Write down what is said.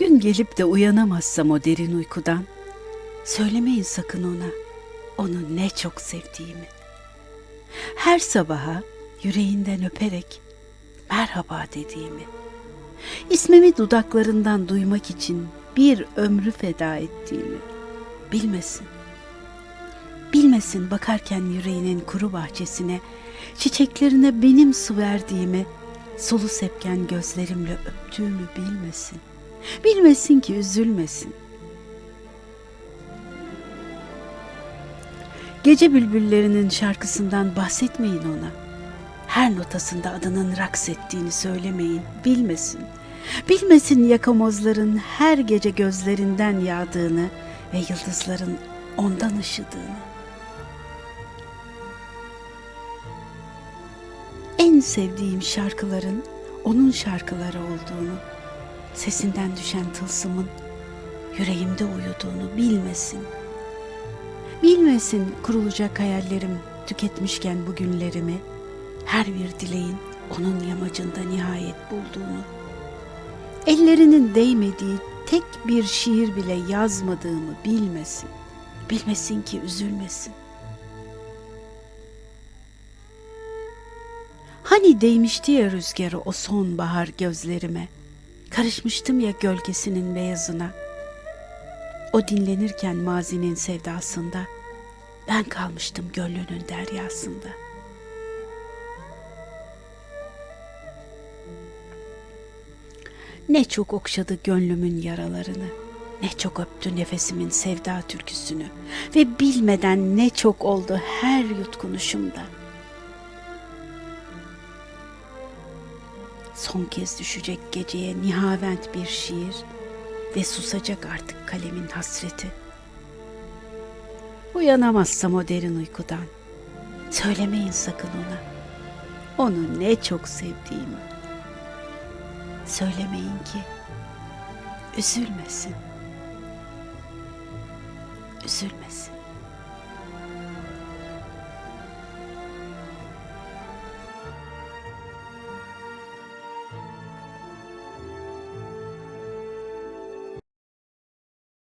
Uykum gelip de uyanamazsam o derin uykudan, söylemeyin sakın ona, onu ne çok sevdiğimi. Her sabaha yüreğinden öperek merhaba dediğimi. İsmimi dudaklarından duymak için bir ömrü feda ettiğimi bilmesin. Bilmesin bakarken yüreğinin kuru bahçesine, çiçeklerine benim su verdiğimi, solu sepken gözlerimle öptüğümü bilmesin. Bilmesin ki üzülmesin. Gece bülbüllerinin şarkısından bahsetmeyin ona. Her notasında adının raks ettiğini söylemeyin, bilmesin. Bilmesin yakamozların her gece gözlerinden yağdığını ve yıldızların ondan ışıdığını. En sevdiğim şarkıların onun şarkıları olduğunu, sesinden düşen tılsımın yüreğimde uyuduğunu bilmesin. Bilmesin kurulacak hayallerim tüketmişken bu günlerimi, her bir dileğin onun yamacında nihayet bulduğunu. Ellerinin değmediği tek bir şiir bile yazmadığımı bilmesin. Bilmesin ki üzülmesin. Hani değmişti ya rüzgarı o sonbahar gözlerime. Karışmıştım ya gölgesinin beyazına. O dinlenirken mazinin sevdasında. Ben kalmıştım gönlünün deryasında. Ne çok okşadı gönlümün yaralarını. Ne çok öptü nefesimin sevda türküsünü ve bilmeden ne çok oldu her yutkunuşumda. Son kez düşecek geceye nihavent bir şiir ve susacak artık kalemin hasreti. Uyanamazsam o derin uykudan, söylemeyin sakın ona, onu ne çok sevdiğimi. Söylemeyin ki üzülmesin. Üzülmesin.